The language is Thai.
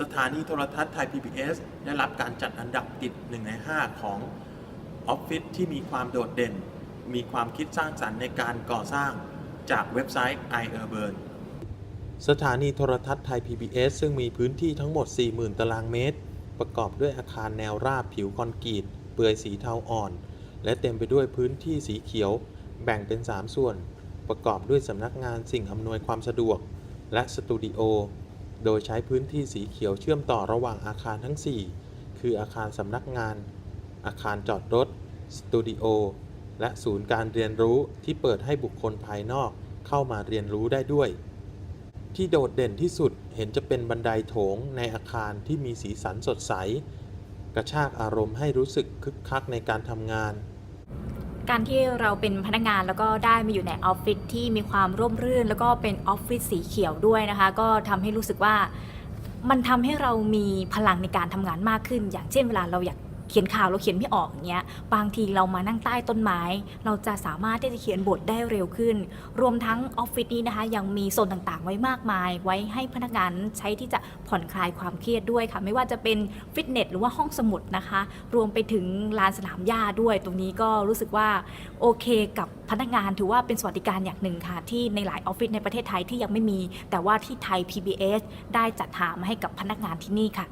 สถานีโทรทัศน์ไทย PBS ได้รับการจัดอันดับติด 1 ใน 5 ของออฟฟิศที่มีความโดดเด่น มีความคิดสร้างสรรค์ในการก่อสร้างจากเว็บไซต์ iUrban สถานีโทรทัศน์ไทย PBS ซึ่งมีพื้นที่ทั้งหมด 40,000 ตารางเมตร ประกอบด้วยอาคารแนวราบผิวคอนกรีต เปลือยสีเทาอ่อน และเต็มไปด้วยพื้นที่สีเขียว แบ่งเป็น 3 ส่วน ประกอบด้วยสำนักงานสิ่งอำนวยความสะดวก และสตูดิโอ โดยใช้พื้นที่สีเขียวเชื่อมต่อระหว่างอาคารทั้ง 4 คืออาคารสำนักงาน อาคารจอดรถ สตูดิโอ และศูนย์การเรียนรู้ที่เปิดให้บุคคลภายนอกเข้ามาเรียนรู้ได้ด้วย ที่โดดเด่นที่สุดเห็นจะเป็นบันไดโถงในอาคารที่มีสีสันสดใส กระชากอารมณ์ให้รู้สึกคึกคักในการทำงาน การที่เราเป็นพนักงานแล้วก็ได้มาอยู่ในออฟฟิศที่มีความร่มรื่น แล้วก็เป็นออฟฟิศสีเขียวด้วยนะคะ ก็ทำให้รู้สึกว่ามันทำให้เรามีพลังในการทำงานมากขึ้น อย่างเช่นเวลาเราอยาก เขียนข่าวเราเขียนไม่ออกอย่างเงี้ยบางทีเรามานั่งใต้ต้นไม้ เราจะสามารถที่จะเขียนบทได้เร็วขึ้น รวมทั้งออฟฟิศนี้นะคะ ยังมีโซนต่างๆ ไว้มากมาย ไว้ให้พนักงานใช้ที่จะผ่อนคลายความเครียดด้วยค่ะ ไม่ว่าจะเป็นฟิตเนสหรือว่าห้องสมุดนะคะ รวมไปถึงลานสนามหญ้าด้วย ตรงนี้ก็รู้สึกว่าโอเคกับพนักงานถือว่าเป็นสวัสดิการอย่างหนึ่งค่ะ ที่ในหลายออฟฟิศในประเทศไทยที่ยังไม่มี แต่ว่าที่ไทย PBS ได้จัดหามาให้กับพนักงานที่นี่ค่ะ